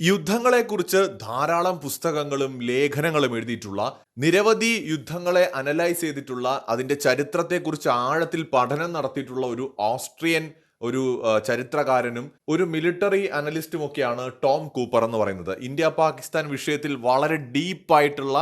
യുദ്ധങ്ങളെക്കുറിച്ച് ധാരാളം പുസ്തകങ്ങളും ലേഖനങ്ങളും എഴുതിയിട്ടുള്ള നിരവധി യുദ്ധങ്ങളെ അനലൈസ് ചെയ്തിട്ടുള്ള അതിന്റെ ചരിത്രത്തെക്കുറിച്ച് ആഴത്തിൽ പഠനം നടത്തിയിട്ടുള്ള ഒരു ഓസ്ട്രിയൻ ഒരു ചരിത്രകാരനും ഒരു മിലിറ്ററി അനലിസ്റ്റും ഒക്കെയാണ് ടോം കൂപ്പർ എന്ന് പറയുന്നത്. ഇന്ത്യ പാകിസ്ഥാൻ വിഷയത്തിൽ വളരെ ഡീപ്പായിട്ടുള്ള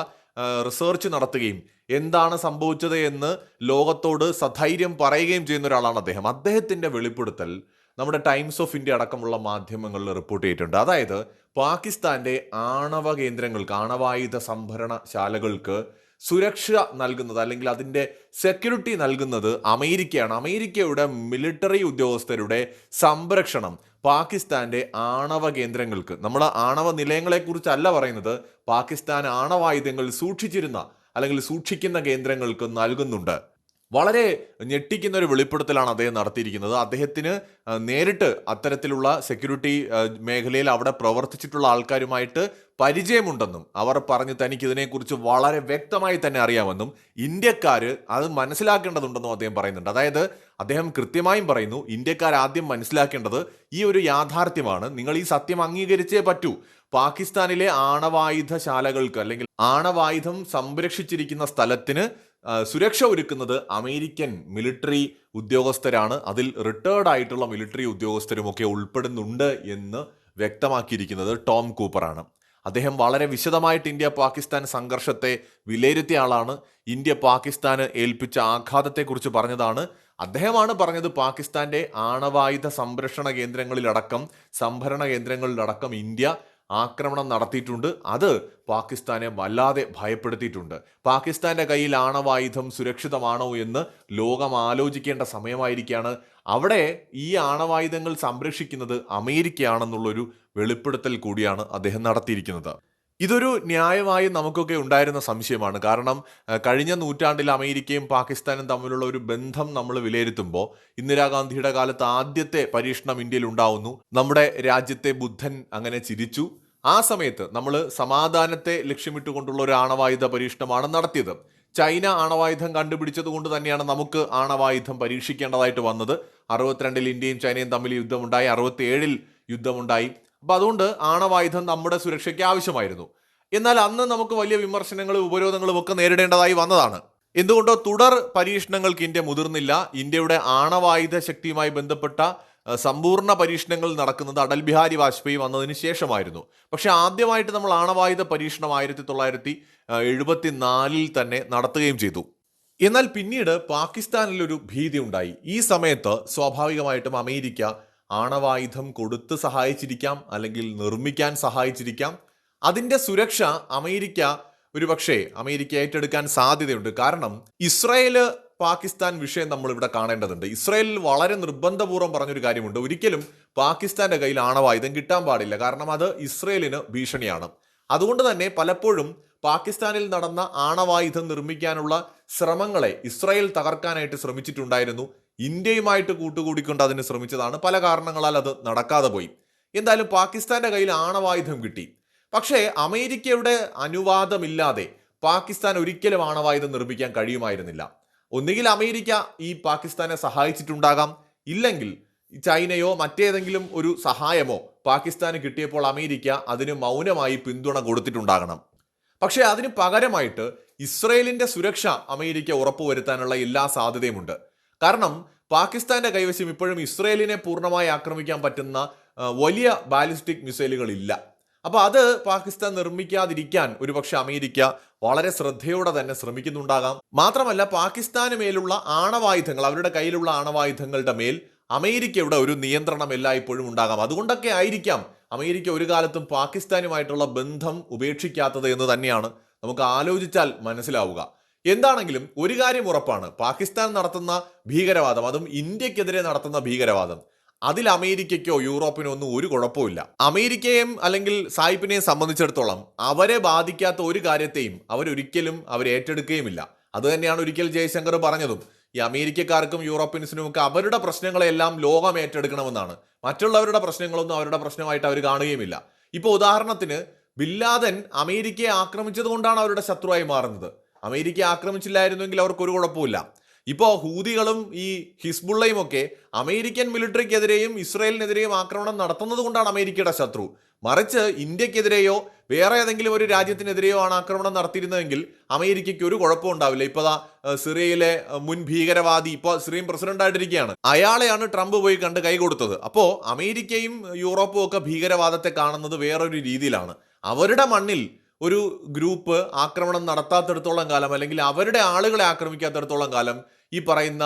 റിസർച്ച് നടത്തുകയും എന്താണ് സംഭവിച്ചത് എന്ന് ലോകത്തോട് സധൈര്യം പറയുകയും ചെയ്യുന്ന ഒരാളാണ് അദ്ദേഹം. അദ്ദേഹത്തിന്റെ വെളിപ്പെടുത്തൽ നമ്മുടെ ടൈംസ് ഓഫ് ഇന്ത്യ അടക്കമുള്ള മാധ്യമങ്ങളിൽ റിപ്പോർട്ട് ചെയ്തിട്ടുണ്ട്. അതായത് പാകിസ്ഥാന്റെ ആണവ കേന്ദ്രങ്ങൾക്ക് ആണവായുധ സംഭരണശാലകൾക്ക് സുരക്ഷ നൽകുന്നത് അല്ലെങ്കിൽ അതിന്റെ സെക്യൂരിറ്റി നൽകുന്നത് അമേരിക്കയാണ്. അമേരിക്കയുടെ മിലിറ്ററി ഉദ്യോഗസ്ഥരുടെ സംരക്ഷണം പാകിസ്ഥാന്റെ ആണവ കേന്ദ്രങ്ങൾക്ക്. നമ്മൾ ആണവ നിലയങ്ങളെക്കുറിച്ചല്ല പറയുന്നത്. പാകിസ്ഥാൻ ആണവായുധങ്ങൾ സൂക്ഷിച്ചിരുന്ന അല്ലെങ്കിൽ സൂക്ഷിക്കുന്ന കേന്ദ്രങ്ങൾക്ക് നൽകുന്നുണ്ട്. വളരെ ഞെട്ടിക്കുന്ന ഒരു വെളിപ്പെടുത്തലാണ് അദ്ദേഹം നടത്തിയിരിക്കുന്നത്. അദ്ദേഹത്തിന് നേരിട്ട് അത്തരത്തിലുള്ള സെക്യൂരിറ്റി മേഖലയിൽ അവിടെ പ്രവർത്തിച്ചിട്ടുള്ള ആൾക്കാരുമായിട്ട് പരിചയമുണ്ടെന്നും അവർ പറഞ്ഞ് തനിക്ക് ഇതിനെക്കുറിച്ച് വളരെ വ്യക്തമായി തന്നെ അറിയാമെന്നും ഇന്ത്യക്കാർ അത് മനസ്സിലാക്കേണ്ടതുണ്ടെന്നും അദ്ദേഹം പറയുന്നുണ്ട്. അതായത് അദ്ദേഹം കൃത്യമായും പറയുന്നു ഇന്ത്യക്കാർ ആദ്യം മനസ്സിലാക്കേണ്ടത് ഈ ഒരു യാഥാർത്ഥ്യമാണ്. നിങ്ങൾ ഈ സത്യം അംഗീകരിച്ചേ പറ്റൂ. പാകിസ്ഥാനിലെ ആണവായുധശാലകൾക്ക് അല്ലെങ്കിൽ ആണവായുധം സംരക്ഷിച്ചിരിക്കുന്ന സ്ഥലത്തിന് സുരക്ഷ ഒരുക്കുന്നത് അമേരിക്കൻ മിലിറ്ററി ഉദ്യോഗസ്ഥരാണ്. അതിൽ റിട്ടയർഡ് ആയിട്ടുള്ള മിലിറ്ററി ഉദ്യോഗസ്ഥരുമൊക്കെ ഉൾപ്പെടുന്നുണ്ട് എന്ന് വ്യക്തമാക്കിയിരിക്കുന്നത് ടോം കൂപ്പറാണ്. അദ്ദേഹം വളരെ വിശദമായിട്ട് ഇന്ത്യ പാകിസ്ഥാൻ സംഘർഷത്തെ വിലയിരുത്തിയ ആളാണ് ഇന്ത്യ പാകിസ്ഥാന് ഏൽപ്പിച്ച ആഘാതത്തെക്കുറിച്ച് പറഞ്ഞതാണ്. അദ്ദേഹമാണ് പറഞ്ഞത് പാകിസ്ഥാന്റെ ആണവായുധ സംരക്ഷണ കേന്ദ്രങ്ങളിലടക്കം സംഭരണ കേന്ദ്രങ്ങളിലടക്കം ഇന്ത്യ ആക്രമണം നടത്തിയിട്ടുണ്ട്. അത് പാകിസ്ഥാനെ വല്ലാതെ ഭയപ്പെടുത്തിയിട്ടുണ്ട്. പാകിസ്ഥാന്റെ കയ്യിൽ ആണവായുധം സുരക്ഷിതമാണോ എന്ന് ലോകം ആലോചിക്കേണ്ട സമയമായിരിക്കുകയാണ്. അവിടെ ഈ ആണവായുധങ്ങൾ സംരക്ഷിക്കുന്നത് അമേരിക്കയാണെന്നുള്ളൊരു വെളിപ്പെടുത്തൽ കൂടിയാണ് അദ്ദേഹം നടത്തിയിരിക്കുന്നത്. ഇതൊരു ന്യായമായും നമുക്കൊക്കെ ഉണ്ടായിരുന്ന സംശയമാണ്. കാരണം കഴിഞ്ഞ നൂറ്റാണ്ടിൽ അമേരിക്കയും പാകിസ്ഥാനും തമ്മിലുള്ള ഒരു ബന്ധം നമ്മൾ വിലയിരുത്തുമ്പോൾ ഇന്ദിരാഗാന്ധിയുടെ കാലത്ത് ആദ്യത്തെ പരീക്ഷണം ഇന്ത്യയിൽ ഉണ്ടാവുന്നു. നമ്മുടെ രാജ്യത്തെ ബുദ്ധൻ അങ്ങനെ ചിരിച്ചു. ആ സമയത്ത് നമ്മൾ സമാധാനത്തെ ലക്ഷ്യമിട്ടുകൊണ്ടുള്ള ഒരു ആണവായുധ പരീക്ഷണമാണ് നടത്തിയത്. ചൈന ആണവായുധം കണ്ടുപിടിച്ചത് കൊണ്ട് തന്നെയാണ് നമുക്ക് ആണവായുധം പരീക്ഷിക്കേണ്ടതായിട്ട് വന്നത്. അറുപത്തിരണ്ടിൽ ഇന്ത്യയും ചൈനയും തമ്മിൽ യുദ്ധമുണ്ടായി. അറുപത്തി ഏഴിൽ യുദ്ധമുണ്ടായി. അപ്പൊ അതുകൊണ്ട് ആണവായുധം നമ്മുടെ സുരക്ഷയ്ക്ക് ആവശ്യമായിരുന്നു. എന്നാൽ അന്ന് നമുക്ക് വലിയ വിമർശനങ്ങളും ഉപരോധങ്ങളും ഒക്കെ നേരിടേണ്ടതായി വന്നതാണ്. എന്തുകൊണ്ടോ തുടർ പരീക്ഷണങ്ങൾക്ക് ഇന്ത്യ മുതിർന്നില്ല. ഇന്ത്യയുടെ ആണവായുധ ശക്തിയുമായി ബന്ധപ്പെട്ട സമ്പൂർണ പരീക്ഷണങ്ങൾ നടക്കുന്നത് അടൽ ബിഹാരി വാജ്പേയി വന്നതിന് ശേഷമായിരുന്നു. പക്ഷേ ആദ്യമായിട്ട് നമ്മൾ ആണവായുധ പരീക്ഷണം ആയിരത്തി തൊള്ളായിരത്തി എഴുപത്തി നാലിൽ തന്നെ നടത്തുകയും ചെയ്തു. എന്നാൽ പിന്നീട് പാകിസ്ഥാനിലൊരു ഭീതി ഉണ്ടായി. ഈ സമയത്ത് സ്വാഭാവികമായിട്ടും അമേരിക്ക ആണവായുധം കൊടുത്ത് സഹായിച്ചിരിക്കാം അല്ലെങ്കിൽ നിർമ്മിക്കാൻ സഹായിച്ചിരിക്കാം. അതിന്റെ സുരക്ഷ അമേരിക്ക ഒരുപക്ഷെ അമേരിക്ക ഏറ്റെടുക്കാൻ സാധ്യതയുണ്ട്. കാരണം ഇസ്രയേൽ പാകിസ്ഥാൻ വിഷയം നമ്മൾ ഇവിടെ കാണേണ്ടതുണ്ട്. ഇസ്രായേലിൽ വളരെ നിർബന്ധപൂർവം പറഞ്ഞൊരു കാര്യമുണ്ട്. ഒരിക്കലും പാകിസ്ഥാന്റെ കയ്യിൽ ആണവായുധം കിട്ടാൻ പാടില്ല. കാരണം അത് ഇസ്രയേലിന് ഭീഷണിയാണ്. അതുകൊണ്ട് തന്നെ പലപ്പോഴും പാകിസ്ഥാനിൽ നടന്ന ആണവായുധം നിർമ്മിക്കാനുള്ള ശ്രമങ്ങളെ ഇസ്രായേൽ തകർക്കാനായിട്ട് ശ്രമിച്ചിട്ടുണ്ടായിരുന്നു. ഇന്ത്യയുമായിട്ട് കൂട്ടുകൂടിക്കൊണ്ട് അതിന് ശ്രമിച്ചതാണ്. പല കാരണങ്ങളാൽ അത് നടക്കാതെ പോയി. എന്തായാലും പാകിസ്ഥാന്റെ കയ്യിൽ ആണവായുധം കിട്ടി. പക്ഷേ അമേരിക്കയുടെ അനുവാദമില്ലാതെ പാകിസ്ഥാൻ ഒരിക്കലും ആണവായുധം നിർമ്മിക്കാൻ കഴിയുമായിരുന്നില്ല. ഒന്നുകിൽ അമേരിക്ക ഈ പാകിസ്ഥാനെ സഹായിച്ചിട്ടുണ്ടാകാം. ഇല്ലെങ്കിൽ ചൈനയോ മറ്റേതെങ്കിലും ഒരു സഹായമോ പാകിസ്ഥാന് കിട്ടിയപ്പോൾ അമേരിക്ക അതിന് മൗനമായി പിന്തുണ കൊടുത്തിട്ടുണ്ടാകണം. പക്ഷേ അതിന് പകരമായിട്ട് ഇസ്രയേലിന്റെ സുരക്ഷ അമേരിക്ക ഉറപ്പുവരുത്താനുള്ള എല്ലാ സാധ്യതയുമുണ്ട്. കാരണം പാകിസ്ഥാന്റെ കൈവശം ഇപ്പോഴും ഇസ്രയേലിനെ പൂർണമായി ആക്രമിക്കാൻ പറ്റുന്ന വലിയ ബാലിസ്റ്റിക് മിസൈലുകളില്ല. അപ്പോൾ അപ്പൊ അത് പാകിസ്ഥാൻ നിർമ്മിക്കാതിരിക്കാൻ ഒരുപക്ഷെ അമേരിക്ക വളരെ ശ്രദ്ധയോടെ തന്നെ ശ്രമിക്കുന്നുണ്ടാകാം. മാത്രമല്ല പാകിസ്ഥാന് മേലുള്ള ആണവായുധങ്ങൾ അവരുടെ കയ്യിലുള്ള ആണവായുധങ്ങളുടെ മേൽ അമേരിക്കയുടെ ഒരു നിയന്ത്രണം എല്ലായ്പ്പോഴും ഉണ്ടാകാം. അതുകൊണ്ടൊക്കെ ആയിരിക്കാം അമേരിക്ക ഒരു കാലത്തും പാകിസ്ഥാനുമായിട്ടുള്ള ബന്ധം ഉപേക്ഷിക്കാത്തത് എന്ന് തന്നെയാണ് നമുക്ക് ആലോചിച്ചാൽ മനസ്സിലാവുക. എന്താണെങ്കിലും ഒരു കാര്യം ഉറപ്പാണ്. പാകിസ്ഥാൻ നടത്തുന്ന ഭീകരവാദം അതും ഇന്ത്യക്കെതിരെ നടത്തുന്ന ഭീകരവാദം. അതിൽ അമേരിക്കയ്ക്കോ യൂറോപ്പിനോ ഒന്നും ഒരു കുഴപ്പമില്ല അമേരിക്കയെയും അല്ലെങ്കിൽ സായിപ്പിനെയും സംബന്ധിച്ചിടത്തോളം അവരെ ബാധിക്കാത്ത ഒരു കാര്യത്തെയും അവരൊരിക്കലും അവർ അതുതന്നെയാണ് അത് തന്നെയാണ് ഒരിക്കൽ ജയശങ്കർ പറഞ്ഞതും. ഈ അമേരിക്കക്കാർക്കും യൂറോപ്യൻസിനും ഒക്കെ അവരുടെ പ്രശ്നങ്ങളെല്ലാം ലോകം ഏറ്റെടുക്കണമെന്നാണ്. മറ്റുള്ളവരുടെ പ്രശ്നങ്ങളൊന്നും അവരുടെ പ്രശ്നമായിട്ട് അവർ കാണുകയുമില്ല. ഇപ്പോൾ ഉദാഹരണത്തിന് ബില്ലാദൻ അമേരിക്കയെ ആക്രമിച്ചത് കൊണ്ടാണ് അവരുടെ ശത്രുവായി മാറുന്നത്. അമേരിക്ക ആക്രമിച്ചില്ലായിരുന്നെങ്കിൽ അവർക്ക് ഒരു കുഴപ്പമില്ല ഇപ്പോൾ ഹൂതികളും ഈ ഹിസ്ബുള്ളയും ഒക്കെ അമേരിക്കൻ മിലിറ്ററിക്കെതിരെയും ഇസ്രയേലിനെതിരെയും ആക്രമണം നടത്തുന്നത് കൊണ്ടാണ് അമേരിക്കയുടെ ശത്രു. മറിച്ച് ഇന്ത്യക്കെതിരെയോ വേറെ ഏതെങ്കിലും ഒരു രാജ്യത്തിനെതിരെയോ ആണ് ആക്രമണം നടത്തിയിരുന്നതെങ്കിൽ അമേരിക്കയ്ക്ക് ഒരു കുഴപ്പവും ഉണ്ടാവില്ല. ഇപ്പോൾ ദാ സിറിയയിലെ മുൻ ഭീകരവാദി ഇപ്പോൾ സിറിയൻ പ്രസിഡന്റ് ആയിട്ടിരിക്കുകയാണ് അയാളെയാണ് ട്രംപ് പോയി കണ്ട് കൈ കൊടുത്തത്. അപ്പോൾ അമേരിക്കയും യൂറോപ്പും ഒക്കെ ഭീകരവാദത്തെ കാണുന്നത് വേറൊരു രീതിയിലാണ്. അവരുടെ മണ്ണിൽ ഒരു ഗ്രൂപ്പ് ആക്രമണം നടത്താത്തിടത്തോളം കാലം അല്ലെങ്കിൽ അവരുടെ ആളുകളെ ആക്രമിക്കാത്തിടത്തോളം കാലം ഈ പറയുന്ന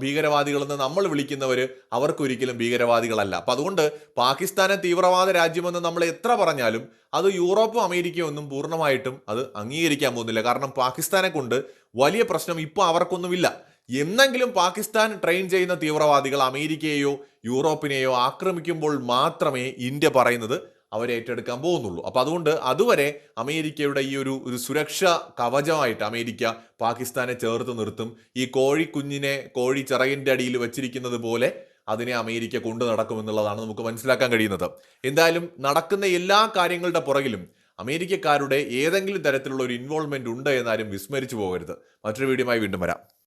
ഭീകരവാദികളെന്ന് നമ്മൾ വിളിക്കുന്നവർ അവർക്കൊരിക്കലും ഭീകരവാദികളല്ല. അപ്പം അതുകൊണ്ട് പാകിസ്ഥാനെ തീവ്രവാദ രാജ്യമെന്ന് നമ്മൾ എത്ര പറഞ്ഞാലും അത് യൂറോപ്പും അമേരിക്കയും ഒന്നും പൂർണമായിട്ടും അത് അംഗീകരിക്കാൻ പോകുന്നില്ല. കാരണം പാകിസ്ഥാനെ കൊണ്ട് വലിയ പ്രശ്നം ഇപ്പോൾ അവർക്കൊന്നുമില്ല. എന്നെങ്കിലും പാകിസ്ഥാൻ ട്രെയിൻ ചെയ്യുന്ന തീവ്രവാദികൾ അമേരിക്കയെയോ യൂറോപ്പിനെയോ ആക്രമിക്കുമ്പോൾ മാത്രമേ ഇന്ത്യ പറയുന്നത് അവരെ ഏറ്റെടുക്കാൻ പോകുന്നുള്ളൂ. അപ്പോൾ അതുകൊണ്ട് അതുവരെ അമേരിക്കയുടെ ഈ ഒരു ഒരു സുരക്ഷ കവചമായിട്ട് അമേരിക്ക പാകിസ്ഥാനെ ചേർത്ത് നിർത്തും. ഈ കോഴിക്കുഞ്ഞിനെ കോഴി ചിറകിന്റെ അടിയിൽ വെച്ചിരിക്കുന്നത് പോലെ അതിനെ അമേരിക്ക കൊണ്ടു നടക്കുമെന്നുള്ളതാണ് നമുക്ക് മനസ്സിലാക്കാൻ കഴിയുന്നത്. എന്തായാലും നടക്കുന്ന എല്ലാ കാര്യങ്ങളുടെ പുറകിലും അമേരിക്കക്കാരുടെ ഏതെങ്കിലും തരത്തിലുള്ള ഒരു ഇൻവോൾവ്മെന്റ് ഉണ്ട് എന്നാലും വിസ്മരിച്ചു പോകരുത്. മറ്റൊരു വീഡിയോയുമായി വീണ്ടും വരാം.